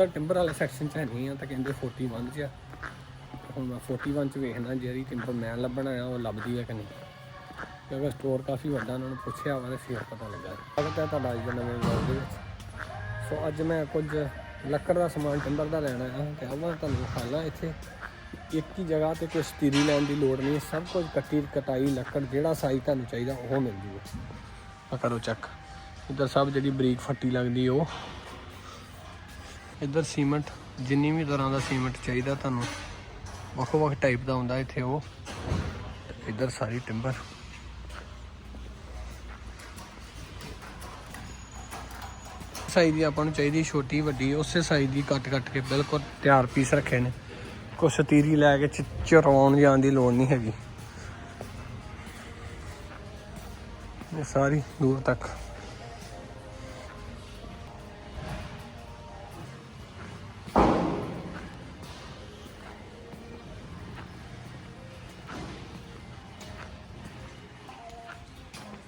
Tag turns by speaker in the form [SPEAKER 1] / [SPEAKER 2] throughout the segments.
[SPEAKER 1] ਤਾਂ ਟਿੰਬਰ ਵਾਲੇ ਸੈਕਸ਼ਨ 'ਚ ਹੈ ਨਹੀਂ ਆ, ਤਾਂ ਕਹਿੰਦੇ 41 'ਚ ਆ। ਹੁਣ ਮੈਂ 41 'ਚ ਵੇਖਣਾ ਜਿਹੜੀ ਟਿੰਬਰ ਮੈਂ ਲੱਭਣਾ ਆ ਉਹ ਲੱਭਦੀ ਹੈ ਕਿ ਨਹੀਂ। ਕਿਉਂਕਿ ਸਟੋਰ ਕਾਫੀ ਵੱਡਾ, ਉਹਨਾਂ ਨੂੰ ਪੁੱਛਿਆ ਵਾ ਤੇ ਫਿਰ ਪਤਾ ਲੱਗਾ। ਸਵਾਗਤ ਹੈ ਤੁਹਾਡਾ ਅੱਜ ਦੇ ਨਵੇਂ ਵਲੌਗ ਦੇ ਵਿੱਚ। ਸੋ ਅੱਜ ਮੈਂ ਕੁਝ ਲੱਕੜ ਦਾ ਸਮਾਨ ਟਿੰਬਰ ਦਾ ਲੈਣਾ ਆ ਤੇ ਆਵਾਂ ਤੁਹਾਨੂੰ ਦਿਖਾਣਾ ਇੱਥੇ। ਇੱਕ ਹੀ ਜਗ੍ਹਾ ਤੇ ਕੋਈ ਸਤੀਰੀ ਲੈਣ ਦੀ ਲੋੜ ਨਹੀਂ, ਸਭ ਕੁਝ ਕੱਟੀ, ਕਟਾਈ ਲੱਕੜ, ਜਿਹੜਾ ਸਾਈਜ਼ ਤੁਹਾਨੂੰ ਚਾਹੀਦਾ ਉਹ ਮਿਲ ਜੂਗਾ। ਆ ਕਰੋ ਚੈੱਕ ਇੱਧਰ ਸਭ ਜਿਹੜੀ ਬਰੀਕ ਫੱਟੀ ਲੱਗਦੀ ਉਹ। ਇੱਧਰ ਸੀਮੈਂਟ, ਜਿੰਨੀ ਵੀ ਤਰ੍ਹਾਂ ਦਾ ਸੀਮੈਂਟ ਚਾਹੀਦਾ ਤੁਹਾਨੂੰ, ਵੱਖ ਵੱਖ ਟਾਈਪ ਦਾ ਹੁੰਦਾ ਇੱਥੇ ਉਹ। ਇੱਧਰ ਸਾਰੀ ਟਿੰਬਰ ਸਾਈਜ਼ ਦੀ ਆਪਾਂ ਨੂੰ ਚਾਹੀਦੀ ਛੋਟੀ, ਵੱਡੀ, ਉਸੇ ਸਾਈਜ਼ ਦੀ ਕੱਟ ਕੱਟ ਕੇ ਬਿਲਕੁਲ ਤਿਆਰ ਪੀਸ ਰੱਖੇ ਨੇ। ਕੁਛ ਸਤੀਰੀ ਲੈ ਕੇ ਚਰਾਉਣ ਜਾਣ ਦੀ ਲੋੜ ਨਹੀਂ ਹੈਗੀ। ਇਹ ਸਾਰੀ ਦੂਰ ਤੱਕ।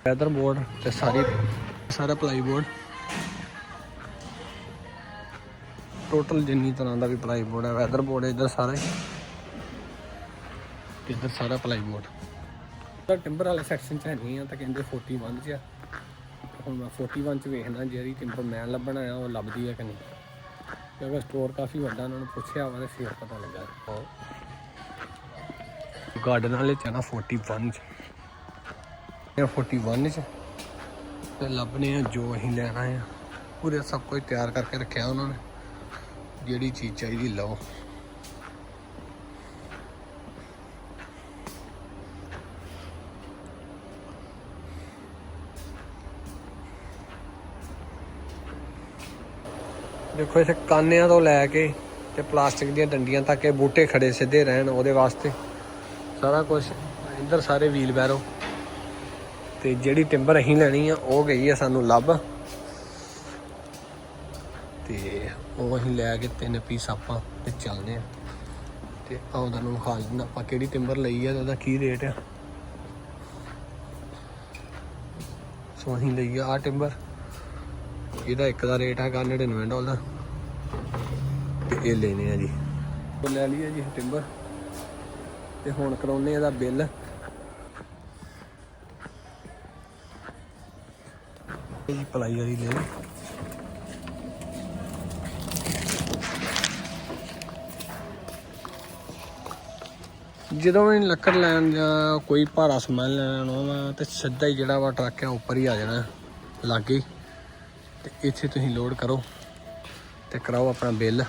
[SPEAKER 1] ਵੈਦਰ ਬੋਰਡ ਤੇ ਸਾਰੀ ਸਾਰਾ ਪਲਾਈ ਬੋਰਡ ਟੋਟਲ ਜਿੰਨੀ ਤਰ੍ਹਾਂ ਦਾ ਵੀ ਪਲਾਈ ਬੋਰਡ ਹੈ ਵੈਦਰ ਬੋਰਡ ਇੱਧਰ ਸਾਰਾ। ਇੱਧਰ ਸਾਰਾ ਪਲਾਈ ਬੋਰਡ ਤਾਂ ਟਿੰਬਰ ਵਾਲੇ ਸੈਕਸ਼ਨ 'ਚ ਹੈ ਨਹੀਂ ਆ ਤਾਂ ਕਹਿੰਦੇ 41 'ਚ ਆ। ਹੁਣ ਮੈਂ 41 'ਚ ਵੇਖਣਾ ਜਿਹੜੀ ਟਿੰਬਰ ਮੈਂ ਲੱਭਣਾ ਆ ਉਹ ਲੱਭਦੀ ਹੈ ਕਿ ਨਹੀਂ। ਕਿਉਂਕਿ ਸਟੋਰ ਕਾਫੀ ਵੱਡਾ ਉਹਨਾਂ ਨੂੰ ਪੁੱਛਿਆ ਵਾ ਤੇ ਫਿਰ ਪਤਾ ਲੱਗਾ। ਗਾਰਡਨ ਵਾਲੇ ਚ ਆ ਨਾ 41 'ਚ। 41 ਚ। ਤੇ ਲੱਭਨੇ ਆ, ਜੋ ਅਸੀਂ ਲੈਣਾ ਆ। ਪੂਰੇ ਸਭ ਕੁਝ ਤਿਆਰ ਕਰਕੇ ਰੱਖਿਆ ਉਹਨਾਂ ਨੇ। ਜਿਹੜੀ ਚੀਜ਼ ਚਾਹੀਦੀ ਲਓ। ਦੇਖੋ, ਇੱਥੇ ਕਾਨਿਆਂ ਤੋਂ ਲੈ ਕੇ ਤੇ ਪਲਾਸਟਿਕ ਦੀਆਂ ਡੰਡੀਆਂ ਤੱਕ ਇਹ ਬੂਟੇ ਖੜੇ ਸਿੱਧੇ ਰਹਿਣ ਉਹਦੇ ਵਾਸਤੇ। ਸਾਰਾ ਕੁਝ ਇੱਧਰ ਸਾਰੇ ਵੀਲ ਬੈਰੋ ਤੇ ਜਿਹੜੀ ਟਿੰਬਰ ਅਸੀਂ ਲੈਣੀ ਆ, ਉਹ ਗਈ ਆ ਸਾਨੂੰ ਲੱਭ। ਤੇ ਉਹ ਅਸੀਂ ਲੈ ਕੇ ਤਿੰਨ ਪੀਸ ਆਪਾਂ ਤੇ ਚੱਲਦੇ ਆ। ਤੇ ਆਉਂਦਾ ਤੁਹਾਨੂੰ ਖਾ ਲੈਣਾ ਆਪਾਂ ਕਿਹੜੀ ਟਿੰਬਰ ਲਈ ਆ ਉਹਦਾ ਕੀ ਰੇਟ ਆ। ਸੋ ਅਸੀਂ ਲਈ ਆ ਆਹ ਟਿੰਬਰ ਇਹਦਾ ਇੱਕ ਦਾ ਰੇਟ ਹੈਗਾ 99 ਡਾਲਰ। ਤੇ ਇਹ ਲੈਣੇ ਆ ਜੀ। ਉਹ ਲੈ ਲਈਏ ਜੀ ਟਿੰਬਰ ਤੇ ਹੁਣ ਕਰਾਉਨੇ ਇਹਦਾ ਬਿੱਲ ਜੀ ਪਲਾਈ ਵਾਲੀ ਲੈ ਜਦੋਂ ਵੀ ਲੱਕੜ ਲੈਣ ਜਾਂ ਕੋਈ ਭਾਰਾ ਸਮਾਨ ਲੈਣ ਆਉਣਾ ਤੇ ਸਿੱਧਾ ਹੀ ਜਿਹੜਾ ਵਾ ਟਰੱਕ ਆ ਉੱਪਰ ਹੀ ਆ ਜਾਣਾ, ਲਾਗੇ। ਹੀ। ਤੇ ਇੱਥੇ ਤੁਸੀਂ ਲੋਡ ਕਰੋ ਤੇ ਕਰਾਓ ਆਪਣਾ ਬਿੱਲ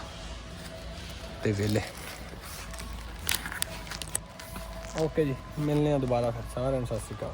[SPEAKER 1] ਤੇ ਵਿਹਲੇ। ਓਕੇ ਜੀ ਮਿਲਨੇ ਆ ਦੁਬਾਰਾ ਫਿਰ। ਸਾਰਿਆਂ ਨੂੰ ਸਤਿ ਸ਼੍ਰੀ ਅਕਾਲ।